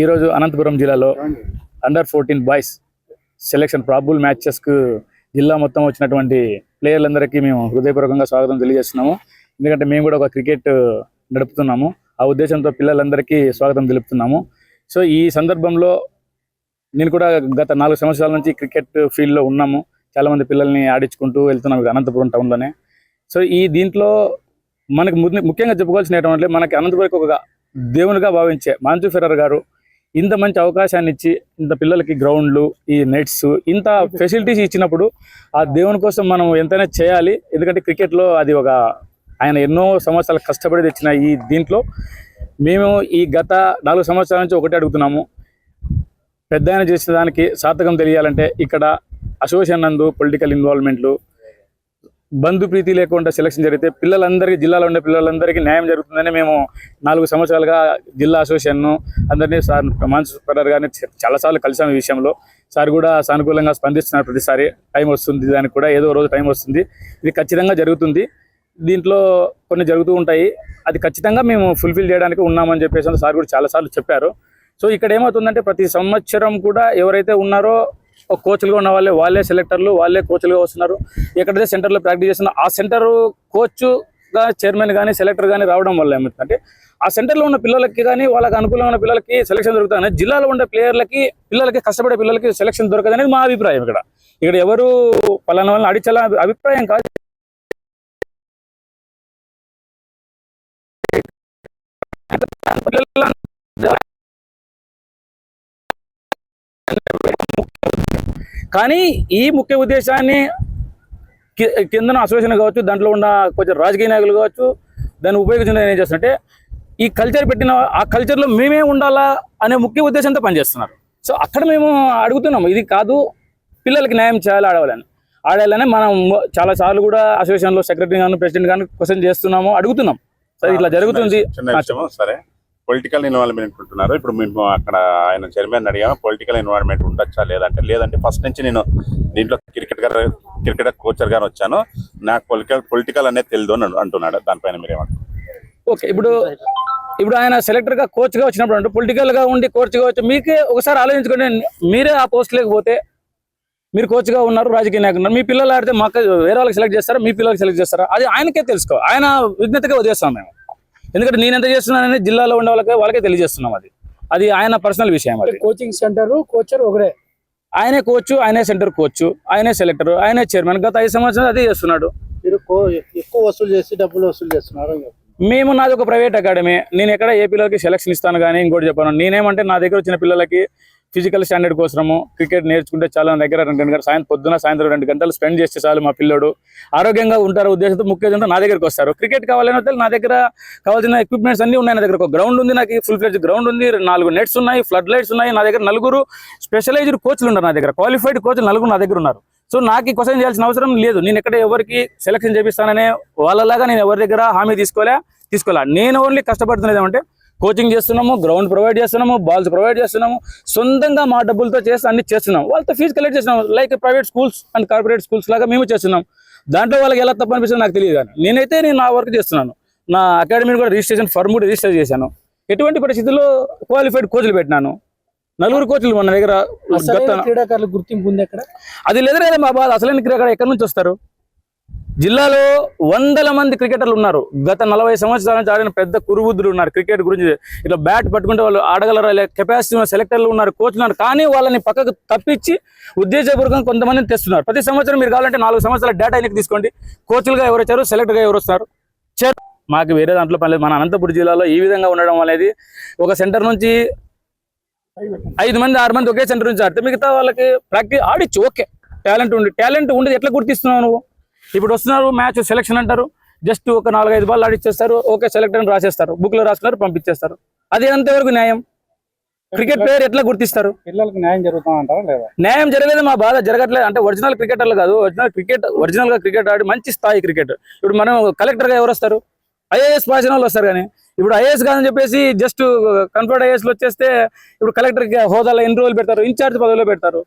ఈరోజు అనంతపురం జిల్లాలో under fourteen boys selection probable మ్యాచెస్కు జిల్లా మొత్తం వచ్చినటువంటి ప్లేయర్లందరికీ మేము హృదయపూర్వకంగా స్వాగతం తెలియజేస్తున్నాము. ఎందుకంటే మేము కూడా ఒక క్రికెట్ నడుపుతున్నాము. ఆ ఉద్దేశంతో పిల్లలందరికీ స్వాగతం తెలుపుతున్నాము. సో ఈ సందర్భంలో నేను కూడా గత నాలుగు సంవత్సరాల నుంచి క్రికెట్ ఫీల్డ్లో ఉన్నాము. చాలా మంది పిల్లల్ని ఆడించుకుంటూ వెళ్తున్నాం ఇక్కడ అనంతపురం టౌన్లోనే. సో ఈ దీంట్లో మనకు ముఖ్యంగా చెప్పుకోవాల్సిన ఏంటంటే మనకి అనంతపురం ఒక దేవునిగా భావించే మాంచు ఫెరర్ గారు ఇంత మంచి అవకాశాన్ని ఇచ్చి ఇంత పిల్లలకి గ్రౌండ్లు ఈ నెట్స్ ఇంత ఫెసిలిటీస్ ఇచ్చినప్పుడు ఆ దేవుని కోసం మనం ఎంతైనా చేయాలి. ఎందుకంటే క్రికెట్లో అది ఒక ఆయన ఎన్నో సంవత్సరాలు కష్టపడి తెచ్చిన ఈ దీంట్లో మేము ఈ గత నాలుగు సంవత్సరాల నుంచి ఒకటి అడుగుతున్నాము. పెద్ద ఆయన చేసిన దానికి సార్థకం తెలియాలంటే ఇక్కడ అసోసియేషన్ నందు పొలిటికల్ ఇన్వాల్వ్మెంట్లు బంధు ప్రీతి లేకుండా సెలక్షన్ జరిగితే పిల్లలందరికీ జిల్లాలో ఉండే పిల్లలందరికీ న్యాయం జరుగుతుందని మేము నాలుగు సంవత్సరాలుగా జిల్లా అసోసియేషన్ అందరినీ సార్ మాన్స్ పడారు గారిని చాలాసార్లు కలిసాము ఈ విషయంలో. సార్ కూడా సానుకూలంగా స్పందిస్తున్నారు ప్రతిసారి. టైం వస్తుంది దానికి కూడా ఏదో రోజు టైం వస్తుంది. ఇది ఖచ్చితంగా జరుగుతుంది. దీంట్లో కొన్ని జరుగుతూ ఉంటాయి. అది ఖచ్చితంగా మేము ఫుల్ఫిల్ చేయడానికి ఉన్నామని చెప్పేసి సార్ కూడా చాలాసార్లు చెప్పారు. సో ఇక్కడ ఏమవుతుందంటే ప్రతి సంవత్సరం కూడా ఎవరైతే ఉన్నారో ఒక కోచ్లుగా ఉన్న వాళ్ళే వాళ్ళే సెలెక్టర్లు వాళ్ళే కోచ్లుగా వస్తున్నారు. ఎక్కడైతే సెంటర్లో ప్రాక్టీస్ చేస్తున్నా ఆ సెంటర్ కోచ్గా చైర్మన్ కానీ సెలెక్టర్ కానీ రావడం వల్ల ఏమిటంటే ఆ సెంటర్లో ఉన్న పిల్లలకి కానీ వాళ్ళకి అనుకూలమైన పిల్లలకి సెలక్షన్ దొరుకుతుంది జిల్లాలో ఉండే ప్లేయర్లకి పిల్లలకి కష్టపడే పిల్లలకి సెలక్షన్ దొరకదు మా అభిప్రాయం ఇక్కడ. ఇక్కడ ఎవరు పలానా వాళ్ళని అడిచాల అభిప్రాయం కాదు. కానీ ఈ ముఖ్య ఉద్దేశాన్ని కిందన అసోసియేషన్ కావచ్చు దాంట్లో ఉన్న కొంచెం రాజకీయ నాయకులు కావచ్చు దాన్ని ఉపయోగించిన ఏం చేస్తారంటే ఈ కల్చర్ పెట్టిన ఆ కల్చర్లో మేమే ఉండాలా అనే ముఖ్య ఉద్దేశంతో పనిచేస్తున్నారు. సో అక్కడ మేము అడుగుతున్నాం ఇది కాదు పిల్లలకి న్యాయం చేయాలి ఆడవాలని ఆడాలని మనం చాలా సార్లు కూడా అసోసియేషన్లో సెక్రటరీ గాను ప్రెసిడెంట్ గాను క్వశ్చన్ చేస్తున్నాము అడుగుతున్నాం. సో ఇట్లా జరుగుతుంది. సరే. పొలిటికల్ ఇన్వాల్వ్మెంట్ ఉంటున్నారు. ఇప్పుడు మేము అక్కడ ఆయన చైర్మన్ అడిగాము పొలిటికల్ ఇన్వాల్వ్మెంట్ ఉండొచ్చా లేదంటే లేదంటే ఫస్ట్ నుంచి నేను దీంట్లో క్రికెట్ గారు క్రికెట్ కోచర్ గారు వచ్చాను. నాకు పొలిటికల్ పొలిటికల్ అనేది తెలియదు అని అంటున్నాడు. దానిపైన మీరు ఓకే ఇప్పుడు ఇప్పుడు ఆయన సెలెక్టర్గా కోచ్గా వచ్చినప్పుడు అంటే పొలిటికల్గా ఉండి కోచ్గా వచ్చి మీకే ఒకసారి ఆలోచించుకోండి. మీరే ఆ పోస్ట్ లేకపోతే మీరు కోచ్గా ఉన్నారు రాజకీయ నాయకులు మీ పిల్లలు ఆడితే మాకు వేరే వాళ్ళకి సెలెక్ట్ చేస్తారా? మీ పిల్లలకి సెలెక్ట్ చేస్తారా? అది ఆయనకే తెలుసుకో ఆయన విజ్ఞతగా వదిలేస్తాం మేము. ఎందుకంటే నేను ఎంత చేస్తున్నానని జిల్లాలో ఉండే వాళ్ళకి వాళ్ళకే తెలియజేస్తున్నాం అది. అది ఆయన పర్సనల్ విషయం అది. కోచింగ్ సెంటర్ కోచర్ ఒకడే. ఆయనే కోచ్ ఆయనే సెంటర్ కోచ్ ఆయనే సెలెక్టర్ ఆయనే చైర్మన్ గత ఐదు సంవత్సరాలు అదే చేస్తున్నాడు. ఎక్కువ వసూలు చేసి డబ్బులు వసూలు చేస్తున్నారు. మేము నాది ఒక ప్రైవేట్ అకాడమీ నేను ఎక్కడ ఏ పిల్లలకి సెలక్షన్ ఇస్తాను కానీ ఇంకోటి చెప్పాను. నేనేమంటే నా దగ్గర వచ్చిన పిల్లలకి ఫిజికల్ స్టాండర్డ్ కోసము క్రికెట్ నేర్చుకుంటే చాలా దగ్గర రెండు గంటలు సాయంత్రం పొద్దున సాయంత్రం రెండు గంటలు స్పెండ్ చేస్తే చాలు మా పిల్లడు. ఆరోగ్యంగా ఉంటారు ఉద్దేశంతో ముఖ్యంగా నా దగ్గరకు వస్తారు. క్రికెట్ కావాలని నా దగ్గర కావాల్సిన ఎక్విప్మెంట్స్ అన్ని ఉన్నాయి నా దగ్గర. ఒక గ్రౌండ్ ఉంది నాకు ఫుల్ ఫ్లెడ్జ్ గ్రౌండ్ ఉంది నాలుగు నెట్స్ ఉన్నాయి ఫ్లడ్ లైట్స్ ఉన్నాయి నా దగ్గర నలుగురు స్పెషలైజ్డ్ కోచ్లు ఉన్నారు నా దగ్గర. క్వాలిఫైడ్ కోచ్లు నలుగురు నా దగ్గర ఉన్నారు. సో నాకు ఈ క్వశ్చన్ చేయాల్సిన అవసరం లేదు. నేను ఎక్కడ ఎవరికి సెలక్షన్ చేపిస్తాననే వాళ్ళలాగా నేను ఎవరి దగ్గర హామీ తీసుకోలే తీసుకోలే. నేను ఓన్లీ కష్టపడుతున్నది ఏమంటే కోచింగ్ చేస్తున్నాము గ్రౌండ్ ప్రొవైడ్ చేస్తున్నాము బాల్స్ ప్రొవైడ్ చేస్తున్నాము సొంతంగా మా డబ్బులతో చేసి అన్ని చేస్తున్నాం. వాళ్ళతో ఫీజు కలెక్ట్ చేస్తున్నాం. Like private schools and corporate schools లాగా మేము చేస్తున్నాం. దాంట్లో వాళ్ళకి ఎలా తప్పు అనిపిస్తుందో నాకు తెలియదు కానీ నేనైతే నేను నా వర్క్ చేస్తున్నాను. నా అకాడమీని కూడా రిజిస్ట్రేషన్ ఫర్మ్ కూడా రిజిస్టర్ చేశాను. ఎటువంటి పరిస్థితుల్లో క్వాలిఫైడ్ కోచ్లు పెట్టినాను? నలుగురు కోచ్లు మన దగ్గర క్రీడాకారుల గుర్తింపు ఉంది అక్కడ? అది లేదు కదా మా బాధ. అసలైన క్రికెట్ ఎక్కడి నుంచి వస్తారు? జిల్లాలో వందల మంది క్రికెటర్లు ఉన్నారు. గత నలభై సంవత్సరాల నుంచి ఆడిన పెద్ద కురుబుద్ధులు ఉన్నారు. క్రికెట్ గురించి ఇట్లా బ్యాట్ పట్టుకుంటే వాళ్ళు ఆడగలరా? కెపాసిటీ ఉన్న సెలెక్టర్లు ఉన్నారు కోచ్లు ఉన్నారు. కానీ వాళ్ళని పక్కకు తప్పించి ఉద్దేశపూర్వకంగా కొంతమందిని తెస్తున్నారు. ప్రతి సంవత్సరం మీరు కావాలంటే నాలుగు సంవత్సరాల డేటా ఎన్నిక తీసుకోండి. కోచ్లుగా ఎవరు వచ్చారు? సెలెక్టర్గా ఎవరు వస్తారు? మాకు వేరే దాంట్లో పని లేదు. మన అనంతపురం జిల్లాలో ఈ విధంగా ఉండడం అనేది ఒక సెంటర్ నుంచి ఐదు మంది ఆరు మంది ఒకే సెంటర్ నుంచి ఆడితే మిగతా వాళ్ళకి ప్రాక్టీస్ ఆడిచ్చు. ఓకే. టాలెంట్ ఉండి టాలెంట్ ఉండేది ఎట్లా గుర్తిస్తున్నావు నువ్వు? ఇప్పుడు వస్తున్నారు మ్యాచ్ సెలక్షన్ అంటారు. జస్ట్ ఒక నాలుగైదు బాల్ ఆడిచ్చేస్తారు. ఓకే సెలెక్ట్ అని రాసేస్తారు. బుక్లో రాసుకున్నారు పంపించేస్తారు. అది ఎంతవరకు న్యాయం? క్రికెట్ ప్లేయర్ ఎట్లా గుర్తిస్తారు? పిల్లలకి న్యాయం జరుగుతుందంటారా లేదా? న్యాయం జరగలేదు మా బాధ జరగట్లేదు. అంటే ఒరిజినల్ క్రికెటర్లు కాదు. ఒరిజినల్ క్రికెట్ ఒరిజినల్గా క్రికెట్ ఆడి మంచి స్థాయి క్రికెట్ ఇప్పుడు మనం కలెక్టర్గా ఎవరు వస్తారు? ఐఏఎస్ పాసిన వాళ్ళు వస్తారు కానీ. ఇప్పుడు ఐఏఎస్ కాదని చెప్పేసి జస్ట్ కన్ఫర్ట్ ఐఏఎస్ వచ్చేస్తే ఇప్పుడు కలెక్టర్ హోదాలో ఎన్ని రోజులు పెడతారు? ఇన్ఛార్జ్ పదవిలో పెడతారు.